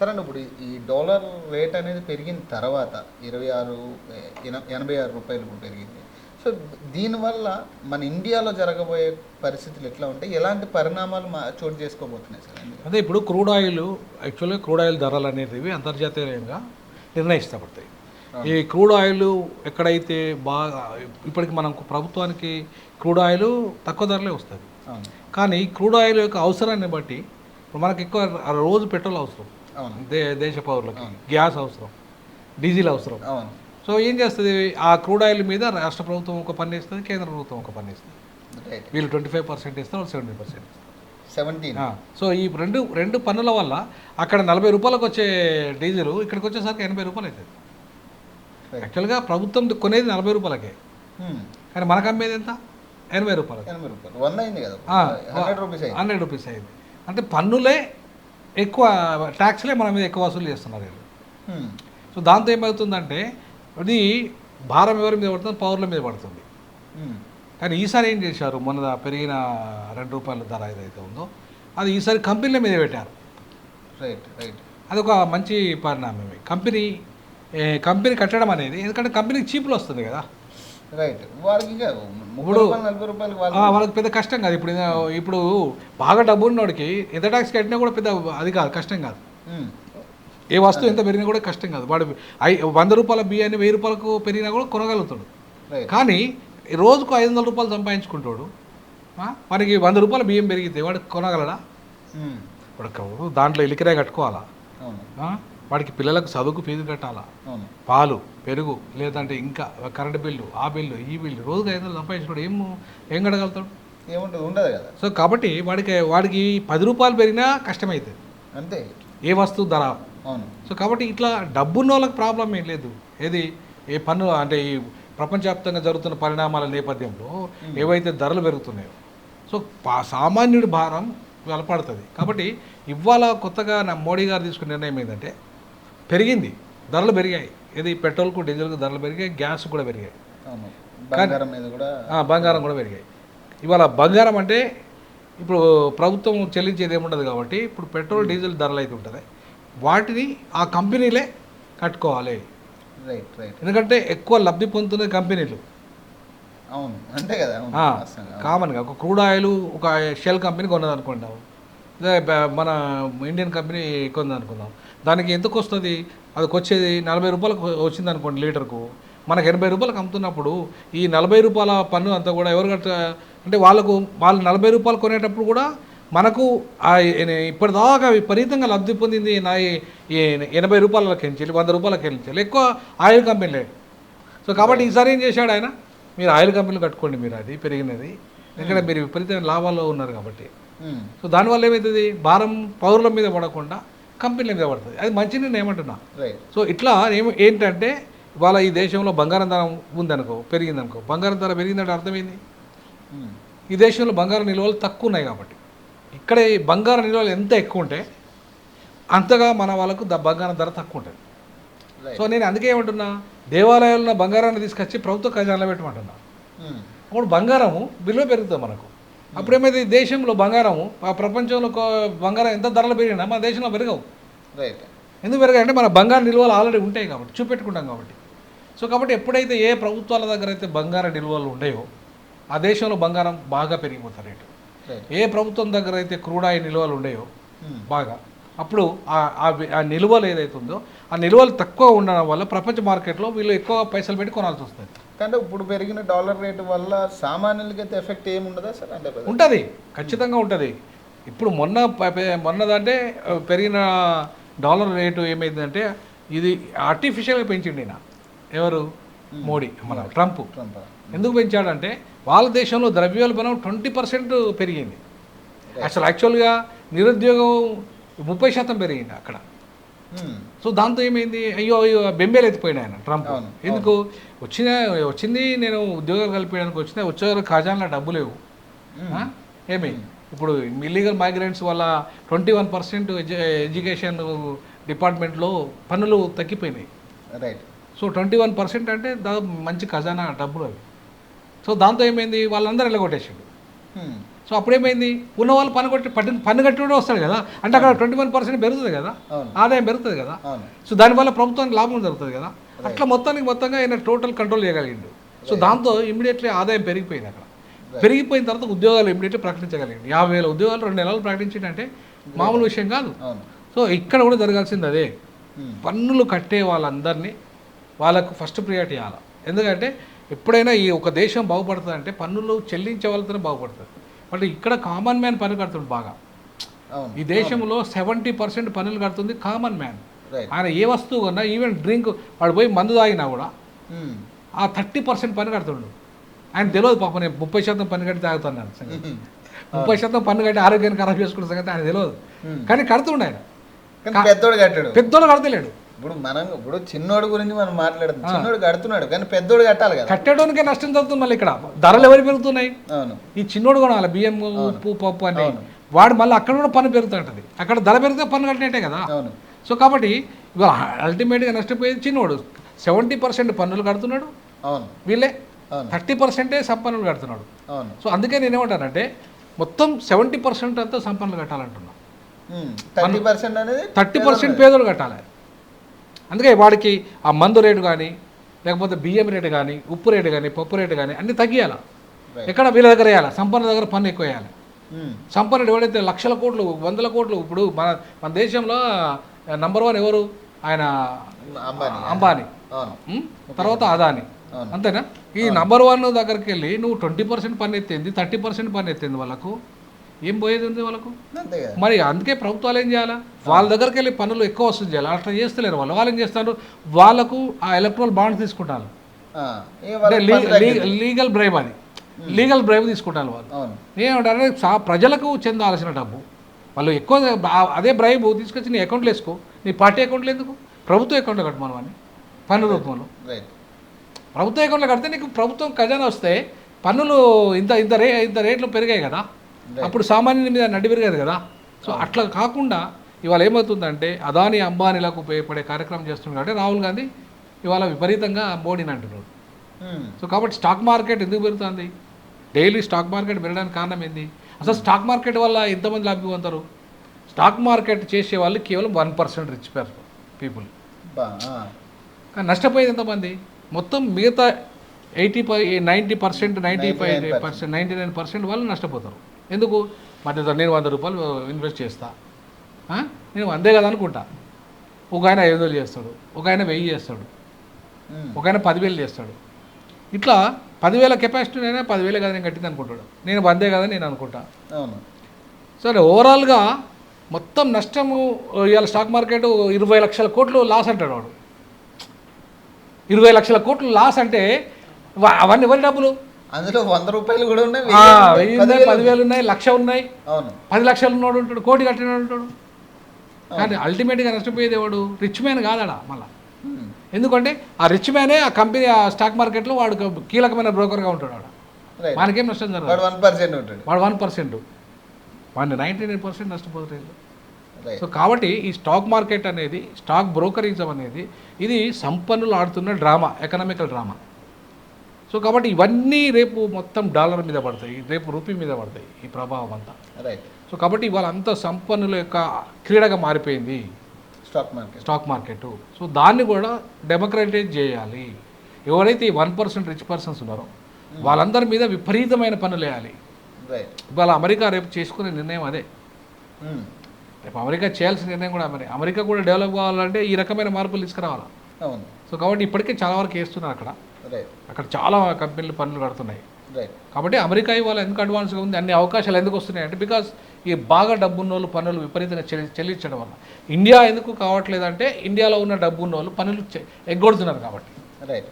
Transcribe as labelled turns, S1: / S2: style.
S1: సరే అండి ఇప్పుడు ఈ డాలర్ రేట్ అనేది పెరిగిన తర్వాత ఇరవై ఆరు ఎన- ఎనభై ఆరు రూపాయలు ఇప్పుడు పెరిగింది. సో దీనివల్ల మన ఇండియాలో జరగబోయే పరిస్థితులు ఎట్లా ఉంటాయి ఎలాంటి పరిణామాలు మా చోటు చేసుకోబోతున్నాయి సార్?
S2: అదే ఇప్పుడు క్రూడ్ ఆయిల్ యాక్చువల్గా క్రూడ్ ఆయిల్ ధరలు అనేటివి అంతర్జాతీయంగా నిర్ణయిస్తపడతాయి ఈ క్రూడ్ ఆయిల్ ఎక్కడైతే బాగా ఇప్పటికి మనం ప్రభుత్వానికి క్రూడ్ ఆయిల్ తక్కువ ధరలే వస్తుంది కానీ క్రూడ్ ఆయిల్ యొక్క అవసరాన్ని బట్టి ఇప్పుడు మనకి ఎక్కువ రోజు పెట్రోల్ అవసరం. దే దేశ పౌరులకి. గ్యాస్ అవసరం. డీజిల్ అవసరం.
S1: అవును.
S2: సో ఏం చేస్తుంది? ఆ క్రూడ్ ఆయిల్ మీద రాష్ట్ర ప్రభుత్వం ఒక పన్ను ఇస్తుంది కేంద్ర ప్రభుత్వం ఒక పన్ను ఇస్తుంది వీళ్ళు ట్వంటీ ఫైవ్ పర్సెంట్ ఇస్తారు సెవెంటీ పర్సెంట్
S1: సెవెంటీన్
S2: సో ఈ రెండు రెండు పన్నుల వల్ల అక్కడ నలభై రూపాయలకు వచ్చే డీజిల్ ఇక్కడికి వచ్చేసరికి ఎనభై రూపాయలు అవుతుంది. యాక్చువల్గా ప్రభుత్వం కొనేది నలభై రూపాయలకే. కానీ మనకు అమ్మేది ఎంత? ఎనభై రూపాయలు
S1: ఎనభై రూపాయలు. వంద అయింది కదా. హండ్రెడ్ రూపీస్ అయింది.
S2: అంటే పన్నులే ఎక్కువ ట్యాక్స్లే మన మీద ఎక్కువ వసూలు చేస్తున్నారు వీళ్ళు. సో దాంతో ఏమవుతుందంటే అది భారం ఎవరి మీద పడుతుంది పౌరుల మీద పడుతుంది. కానీ ఈసారి ఏం చేశారు? మొన్న పెరిగిన రెండు రూపాయల ధర ఏదైతే ఉందో అది ఈసారి కంపెనీల మీద పెట్టారు.
S1: Right right.
S2: అది ఒక మంచి పరిణామమే. కంపెనీ కంపెనీ కట్టడం అనేది ఎందుకంటే కంపెనీకి చీపులు వస్తుంది కదా.
S1: రైట్ వారికి
S2: ఇప్పుడు-
S1: నలభై రూపాయలు
S2: వాళ్ళకి పెద్ద కష్టం కాదు. ఇప్పుడు ఇప్పుడు బాగా డబ్బు ఉన్నోడికి ఎంత ట్యాక్స్ కట్టినా కూడా పెద్ద అది కాదు కష్టం కాదు.
S1: Hmm.
S2: ఏ వస్తువు ఎంత పెరిగినా కూడా కష్టం కాదు. వాడు ఐ వంద రూపాయల బియ్యాన్ని వెయ్యి రూపాయలకు పెరిగినా కూడా కొనగలుగుతాడు. కానీ రోజుకు ఐదు వందల రూపాయలు సంపాదించుకుంటాడు వాడికి వంద రూపాయల బియ్యం పెరిగితే వాడు కొనగలడా?
S1: Hmm.
S2: వాడు దాంట్లో ఇలికిరే కట్టుకోవాలా? వాడికి పిల్లలకు చదువుకు ఫీజు కట్టాలా? పాలు పెరుగు లేదంటే ఇంకా కరెంట్ బిల్లు ఆ బిల్లు ఈ బిల్లు రోజుకి ఐదు వందలు సంపాదించినాడు ఏం ఏం కడగలుగుతాడు
S1: ఏముంటుంది ఉండదు కదా.
S2: సో కాబట్టి వాడికి వాడికి పది రూపాయలు పెరిగినా కష్టమవుతుంది
S1: అంతే.
S2: ఏ వస్తువు ధర?
S1: అవును.
S2: సో కాబట్టి ఇట్లా డబ్బున్న వాళ్ళకి ప్రాబ్లం ఏం లేదు. ఏది? ఏ పన్ను అంటే ఈ ప్రపంచవ్యాప్తంగా జరుగుతున్న పరిణామాల నేపథ్యంలో ఏవైతే ధరలు పెరుగుతున్నాయో. సో పా- సామాన్యుడి భారం ఇవాళ పడుతుంది కాబట్టి ఇవాళ కొత్తగా నా మోడీ గారు తీసుకున్న నిర్ణయం ఏంటంటే పెరిగింది. ధరలు పెరిగాయి. ఇది పెట్రోల్కు డీజిల్కు ధరలు పెరిగాయి గ్యాస్ కూడా పెరిగాయి.
S1: బంగారం మీద కూడా
S2: బంగారం కూడా పెరిగాయి. ఇవాళ బంగారం అంటే ఇప్పుడు ప్రభుత్వం చెల్లించేది ఏముండదు కాబట్టి ఇప్పుడు పెట్రోల్ డీజిల్ ధరలు అయితే ఉంటుంది. వాటిని ఆ కంపెనీలే కట్టుకోవాలి.
S1: Right right.
S2: ఎందుకంటే ఎక్కువ లబ్ధి పొందుతున్న కంపెనీలు.
S1: అవును. అంతే కదా.
S2: కామన్గా ఒక క్రూడ్ ఆయిల్ ఒక షెల్ కంపెనీ కొన్నది అనుకుంటాం మన ఇండియన్ కంపెనీ కొంది అనుకుందాం దానికి ఎందుకు వస్తుంది? అదికి వచ్చేది నలభై రూపాయలకు వచ్చింది అనుకోండి లీటర్కు. మనకు ఎనభై రూపాయలకు అమ్ముతున్నప్పుడు ఈ నలభై రూపాయల పన్ను అంతా కూడా ఎవరు కట్ట అంటే వాళ్ళకు వాళ్ళు నలభై రూపాయలు కొనేటప్పుడు కూడా మనకు ఇప్పటిదాకా విపరీతంగా లబ్ధి పొందింది నా ఎనభై రూపాయలకి ఎంచాలి వంద రూపాయలకి ఎంచాలి ఎక్కువ ఆయిల్ కంపెనీలే. సో కాబట్టి ఈసారి ఏం చేశాడు ఆయన? మీరు ఆయిల్ కంపెనీలు కట్టుకోండి మీరు అది పెరిగినది. ఎందుకంటే మీరు విపరీతమైన లాభాల్లో ఉన్నారు కాబట్టి. సో దానివల్ల ఏమవుతుంది భారం పౌరుల మీద పడకుండా కంపెనీల మీద పడుతుంది. అది మంచి నేను ఏమంటున్నా? సో ఇట్లా ఏమి ఏంటంటే ఇవాళ ఈ దేశంలో బంగారం ధర ఉందనుకో పెరిగిందనుకో బంగారం ధర పెరిగిందంటే అర్థమైంది?
S1: ఉమ్.
S2: ఈ దేశంలో బంగారం నిల్వలు తక్కువ ఉన్నాయి కాబట్టి. ఇక్కడ ఈ బంగారం నిల్వలు ఎంత ఎక్కువ ఉంటే అంతగా మన వాళ్ళకు ద బంగారం ధర తక్కువ ఉంటుంది. సో నేను అందుకే ఏమంటున్నా దేవాలయాల్లో బంగారాన్ని తీసుకొచ్చి ప్రభుత్వ ఖజానాలో పెట్టమంటున్నా.
S1: ఉమ్.
S2: అప్పుడు బంగారము విలువ పెరుగుతుంది మనకు. అప్పుడు ఏమైతే ఈ దేశంలో బంగారము ఆ ప్రపంచంలో బంగారం ఎంత ధరలు పెరిగినా మన దేశంలో పెరగవు.
S1: రైట్.
S2: ఎందుకు పెరగాయంటే మన బంగారు నిల్వలు ఆల్రెడీ ఉంటాయి కాబట్టి చూపెట్టుకుంటాం కాబట్టి. సో కాబట్టి ఎప్పుడైతే ఏ ప్రభుత్వాల దగ్గర అయితే బంగార నిల్వలు ఉన్నాయో ఆ దేశంలో బంగారం బాగా పెరిగిపోతుంది రేటు. ఏ ప్రభుత్వం దగ్గర అయితే క్రూడ్ ఆయిల్ నిల్వలు ఉన్నాయో. బాగా. అప్పుడు ఆ- ఆ వి- ఆ నిల్వలు ఏదైతే ఉందో ఆ నిల్వలు తక్కువ ఉండడం వల్ల ప్రపంచ మార్కెట్లో వీళ్ళు ఎక్కువ పైసలు పెట్టి కొనాల్సి వస్తుంది
S1: కానీ ఇప్పుడు పెరిగిన డాలర్ రేటు వల్ల సామాన్యులకైతే ఎఫెక్ట్ ఏమి ఉండదా సార్? అంటే
S2: ఉంటుంది ఖచ్చితంగా ఉంటుంది. ఇప్పుడు మొన్న మొన్నదంటే పెరిగిన డాలర్ రేటు ఏమైందంటే ఇది ఆర్టిఫిషియల్గా పెంచిండి ఈయన. ఎవరు? మోడీ మన ట్రంప్.
S1: ట్రంప్.
S2: ఎందుకు పెంచాడంటే వాళ్ళ దేశంలో ద్రవ్యోల్బణం ట్వంటీ పర్సెంట్ పెరిగింది. అసలు యాక్చువల్గా నిరుద్యోగం ముప్పై శాతం పెరిగింది అక్కడ. సో దాంతో ఏమైంది? అయ్యో అయ్యో బెంబేలు ఎత్తిపోయినా ఆయన ట్రంప్. ఎందుకు? వచ్చిన వచ్చింది నేను ఉద్యోగాలు కల్పించడానికి వచ్చిన వచ్చే ఖజానాలో డబ్బు లేవు.
S1: ఉమ్.
S2: ఆ? ఏమి? ఇప్పుడు ఇల్లీగల్ మైగ్రెంట్స్ వల్ల ట్వంటీ వన్ పర్సెంట్ ఎడ్యుకేషన్ డిపార్ట్మెంట్లో పన్నులు తగ్గిపోయినాయి.
S1: Right
S2: so twenty one percent అంటే దా మంచి ఖజానా డబ్బులు అవి. సో దాంతో ఏమైంది? వాళ్ళందరూ వెళ్ళగొట్టేసాడు. సో అప్పుడేమైంది? ఉన్న వాళ్ళు పని కొట్టి పట్టిన పన్ను కట్టి వస్తాడు కదా. అంటే అక్కడ ట్వంటీ వన్ పర్సెంట్ పెరుగుతుంది కదా. ఆదాయం పెరుగుతుంది కదా. సో దానివల్ల ప్రభుత్వానికి లాభం జరుగుతుంది కదా. అట్లా మొత్తానికి మొత్తంగా ఆయన టోటల్ కంట్రోల్ చేయగలిగిండు. సో దాంతో ఇమీడియట్లీ ఆదాయం పెరిగిపోయింది అక్కడ. పెరిగిపోయిన తర్వాత ఉద్యోగాలు ఇమీడియట్లీ ప్రకటించగలిగింది యాభై వేల ఉద్యోగాలు రెండు నెలలు ప్రకటించిందంటే మామూలు విషయం కాదు. సో ఇక్కడ కూడా జరగాల్సింది అదే. పన్నులు కట్టే వాళ్ళందరినీ వాళ్ళకు ఫస్ట్ ప్రియారిటీ ఇవ్వాలి. ఎందుకంటే ఎప్పుడైనా ఈ ఒక దేశం బాగుపడుతుంది అంటే పన్నులు చెల్లించే వాళ్ళతోనే బాగుపడుతుంది. బట్ ఇక్కడ కామన్ మ్యాన్ పన్ను కడుతుంది బాగా. ఈ దేశంలో సెవెంటీ పర్సెంట్ పన్నులు కడుతుంది కామన్ మ్యాన్ ఆయన ఏ వస్తువు కొన్నా ఈవెన్ డ్రింక్ వాడు పోయి మందు తాగినా కూడా
S1: ఉమ్.
S2: ఆ థర్టీ పర్సెంట్ పన్ను కడుతుండు ఆయన తెలియదు పాప నేను ముప్పై శాతం పన్ను కట్టి తాగుతున్నాను సంగతి. ముప్పై శాతం పన్ను కట్టి ఆరోగ్యాన్ని ఖరాబ్ చేసుకున్న సంగతి ఆయన తెలియదు
S1: ఉమ్.
S2: కానీ కడుతుండు ఆయన.
S1: పెద్దోడు కట్టాడు.
S2: పెద్దోళ్ళు కడతలేడు.
S1: ఇప్పుడు మనం ఇప్పుడు చిన్నోడు గురించి మనం మాట్లాడుతున్నాం చిన్నోడు కడుతున్నాడు కానీ పెద్దోడు కట్టాలి కదా.
S2: కట్టడానికే నష్టం జరుగుతుంది మళ్ళీ ఇక్కడ. ధరలు ఎవరు పెరుగుతున్నాయి?
S1: అవును.
S2: ఈ చిన్నోడు కొనాలి బియ్యం ఉప్పు పప్పు అని. వాడు మళ్ళీ అక్కడ కూడా పన్ను పెరుగుతుంటుంది. అక్కడ ధర పెరిగితే పన్ను కట్టినట్టే కదా.
S1: అవును.
S2: సో కాబట్టి ఇవాళ అల్టిమేట్గా నష్టపోయేది చిన్నోడు. సెవెంటీ పర్సెంట్ పన్నులు కడుతున్నాడు.
S1: అవును.
S2: వీళ్ళే థర్టీ పర్సెంటే సంపన్నులు కడుతున్నాడు.
S1: అవును.
S2: సో అందుకే నేనేమంటానంటే మొత్తం సెవెంటీ పర్సెంట్ అంతా సంపన్నులు కట్టాలంటున్నా.
S1: థర్టీ పర్సెంట్ అనేది
S2: థర్టీ పర్సెంట్ పేదలు కట్టాలి. అందుకే వాడికి ఆ మందు రేటు కానీ లేకపోతే బియ్యం రేటు కానీ ఉప్పు రేటు కానీ పప్పు రేటు కానీ అన్ని తగ్గియాలి. ఎక్కడ వీళ్ళ దగ్గర వేయాలి? సంపన్న దగ్గర పన్ను ఎక్కువ వేయాలి.
S1: ఉమ్.
S2: సంపన్నుడు ఎవడైతే లక్షల కోట్లు వందల కోట్లు ఇప్పుడు మన మన దేశంలో నంబర్ వన్ ఎవరు? ఆయన
S1: అంబానీ.
S2: ఉం? తర్వాత అదాని. అంతేనా? ఈ నంబర్ వన్ దగ్గరికి వెళ్ళి నువ్వు ట్వంటీ పర్సెంట్ పన్ను ఎత్తింది థర్టీ పర్సెంట్ పన్ను ఎత్తింది వాళ్ళకు. ఏం పోయేది ఉంది వాళ్ళకు? మరి అందుకే ప్రభుత్వాలు ఏం చేయాలా? వాళ్ళ దగ్గరికి వెళ్ళి పన్నులు ఎక్కువ వసూలు చేయాలి? అట్లా చేస్తలేరు. వాళ్ళు వాళ్ళు ఏం చేస్తారు? వాళ్ళకు ఆ ఎలక్ట్రల్ బాండ్స్ తీసుకుంటారు. లీగల్ బ్రైబ్ అది. లీగల్ బ్రైబ్ తీసుకుంటారు వాళ్ళు. ఏమంటారు? సా- ప్రజలకు చెందాల్సిన డబ్బు. వాళ్ళు ఎక్కువ అదే బ్రైబ్ తీసుకొచ్చి నీ అకౌంట్లో వేసుకో. నీ పార్టీ అకౌంట్లో ఎందుకు? ప్రభుత్వ అకౌంట్లో కట్టమను అని పన్ను రూపంలో ప్రభుత్వ అకౌంట్లో కడితే నీకు ప్రభుత్వం ఖజానా వస్తే పన్నులు ఇంత ఇంత రే ఇంత రేట్లు పెరిగాయి కదా. అప్పుడు సామాన్యుని మీద నడ్డి పెరిగేది కదా. సో అట్లా కాకుండా ఇవాళ ఏమవుతుందంటే అదాని అంబానీలకు ఉపయోగపడే కార్యక్రమం చేస్తున్నాడు కాబట్టి రాహుల్ గాంధీ ఇవాళ విపరీతంగా మోడీని అంటున్నాడు.
S1: ఉమ్.
S2: సో కాబట్టి స్టాక్ మార్కెట్ ఎందుకు పెరుగుతుంది? డైలీ స్టాక్ మార్కెట్ పెరగడానికి కారణం ఏంది? అసలు స్టాక్ మార్కెట్ వల్ల ఎంతమంది లబ్ధి పొందుతారు? స్టాక్ మార్కెట్ చేసే వాళ్ళు కేవలం వన్ పర్సెంట్ రిచ్ పీపుల్. కానీ నష్టపోయేది ఎంతమంది? మొత్తం మిగతా eighty five ninety percent ninety five
S1: 99%
S2: percent ninety nine percent వాళ్ళు నష్టపోతారు. ఎందుకు? మరి నేను వంద రూపాయలు ఇన్వెస్ట్ చేస్తా? నేను వందే కదా అనుకుంటా. ఒక ఆయన ఐదు వందలు చేస్తాడు ఒక ఆయన వెయ్యి చేస్తాడు. ఒక ఆయన పదివేలు చేస్తాడు. ఇట్లా పదివేల కెపాసిటీ అయినా పదివేలే కదా నేను కట్టింది అనుకుంటాడు. నేను వందే కదా నేను అనుకుంటా. సరే ఓవరాల్గా మొత్తం నష్టము ఇవాళ స్టాక్ మార్కెట్ ఇరవై లక్షల కోట్లు లాస్ అంటాడు వాడు. ఇరవై లక్షల కోట్లు లాస్ అంటే అవన్నీ ఎవరి డబ్బులు?
S1: అందులో వంద రూపాయలు కూడా ఉన్నాయి వెయ్యి పదివేలు
S2: ఉన్నాయి. లక్ష ఉన్నాయి.
S1: అవును.
S2: పది లక్షలు ఉన్నాడు ఉంటాడు కోటి కట్టినాడు ఉంటాడు. కానీ అల్టిమేట్గా నష్టపోయేది ఎవడు? రిచ్ మ్యాన్ కాదాడా మళ్ళా. ఎందుకంటే ఆ రిచ్ మ్యానే ఆ కంపెనీ ఆ స్టాక్ మార్కెట్లో వాడు కీలకమైన బ్రోకర్గా ఉంటాడు వాడు మనకేం నష్టం జరగదు.
S1: వాడు వన్ పర్సెంట్ ఉంటాడు.
S2: వాడు వన్ పర్సెంట్ వాడిని నైంటీ నైన్ పర్సెంట్ నష్టపోతారు సో కాబట్టి ఈ స్టాక్ మార్కెట్ అనేది స్టాక్ బ్రోకరిజం అనేది ఇది సంపన్నులు ఆడుతున్న డ్రామా ఎకనామికల్ డ్రామా సో కాబట్టి ఇవన్నీ రేపు మొత్తం డాలర్ మీద పడతాయి రేపు రూపీ మీద పడతాయి ఈ ప్రభావం అంతా.
S1: రైట్
S2: సో కాబట్టి ఇవాళ అంతా సంపన్నుల యొక్క క్రీడగా మారిపోయింది.
S1: Stock market
S2: stock market so దాన్ని కూడా డెమోక్రటైజ్ చేయాలి. ఎవరైతే ఈ వన్ పర్సెంట్ రిచ్ పర్సన్స్ ఉన్నారో వాళ్ళందరి మీద విపరీతమైన పనులు వేయాలి. ఇవాళ అమెరికా రేపు చేసుకునే నిర్ణయం అదే.
S1: ఉమ్.
S2: రేపు అమెరికా చేయాల్సిన నిర్ణయం కూడా మరి. అమెరికా కూడా డెవలప్ కావాలంటే ఈ రకమైన మార్పులు తీసుకురావాలి. సో కాబట్టి ఇప్పటికే చాలా వరకు వేస్తున్నారు అక్కడ. అక్కడ చాలా కంపెనీలు పనులు కడుతున్నాయి
S1: రైట్
S2: కాబట్టి అమెరికా ఇవాళ ఎందుకు అడ్వాన్స్గా ఉంది? అన్ని అవకాశాలు ఎందుకు వస్తున్నాయి అంటే బికాస్ ఈ బాగా డబ్బున్న వాళ్ళు పనులు విపరీతంగా చెల్లి చెల్లించడం వల్ల. ఇండియా ఎందుకు కావట్లేదంటే ఇండియాలో ఉన్న డబ్బున్న వాళ్ళు పనులు ఎగ్గొడుతున్నారు కాబట్టి.
S1: రైట్